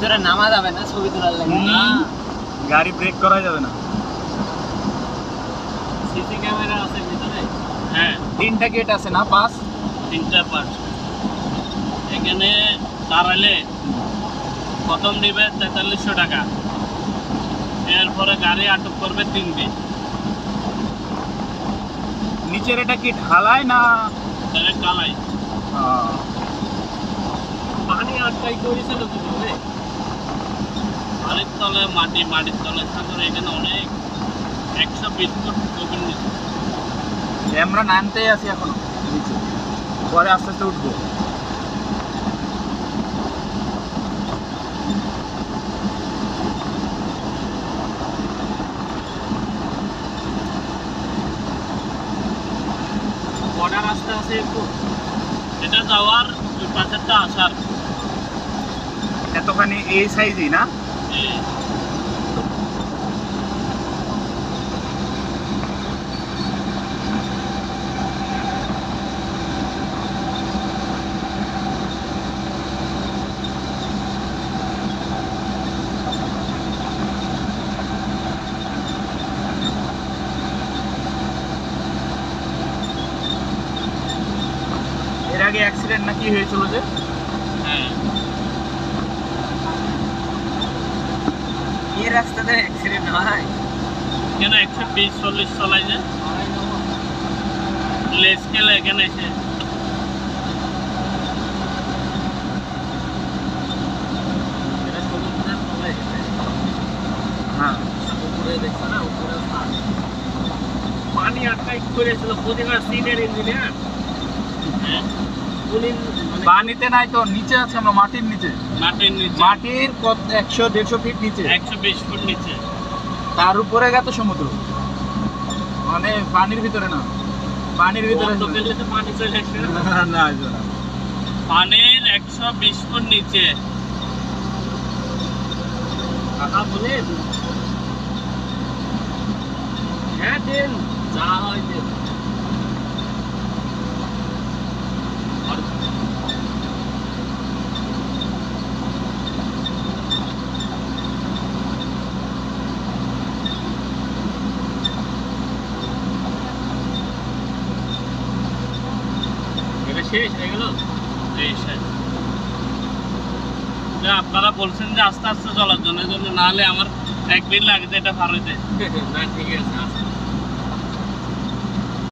ভিতরে নামা যাবে না ছবি তোলার লাগে। গাড়ি ব্রেক করা যাবে না। সিসি ক্যামেরা আছে ভিতরে? হ্যাঁ। তিনটা গেট আছে না পাস তিনটা পার্ট এখানে দাঁড়ালে প্রথম নিবে তেতাল্লিশশো টাকা। এরপরে গাড়ি আটক করবে তিন দিন। নিচের এটা কি ঢালাই না? কালাই আহ, পানি আটকাই করেছিল তো। বাড়ির তলে মাটি মাটির তলে সাগর এখানে অনেক একশো বিশ ফুট গভীর নিচে আমরা নামতেই আছি এখনও নিচে। পরে আস্তে আস্তে উঠবো। বর্ডার রাস্তা আছে একটু। এটা যাওয়ার পাশেরটা আসার। এতখানি এই সাইজই না? আগে অ্যাক্সিডেন্ট নাকি হয়েছিল যে হ্যাঁ এই রাস্তাতে অ্যাক্সিডেন্ট হয়। এখানে একশো বিশ চল্লিশ চলাই যে লেস খেলে এখানে এসে। হ্যাঁ। পানি। আটকাই করেছিল। প্রতিবার সিনিয়র ইঞ্জিনিয়ার। উনি পানিতে নাই তো নিচে আছে আমরা মাটির নিচে। মাটির নিচে। মাটির কত একশো দেড়শো ফিট নিচে। একশো বিশ ফুট নিচে। তার উপরে গেত সমুদ্র। মানে পানির ভিতরে না। পানির ভিতরে পানি চলে না। পানির একশো বিশ ফুট নিচে। কাকা বলেন হ্যাঁ দেন যা হয় দেন এটা শেষ, হয়ে গেল? এই সাইড আপনারা বলছেন যে আস্তে আস্তে চলার জন্য জন্য নাহলে আমার মিনিট লাগছে এটা ভালো না, ঠিক আছে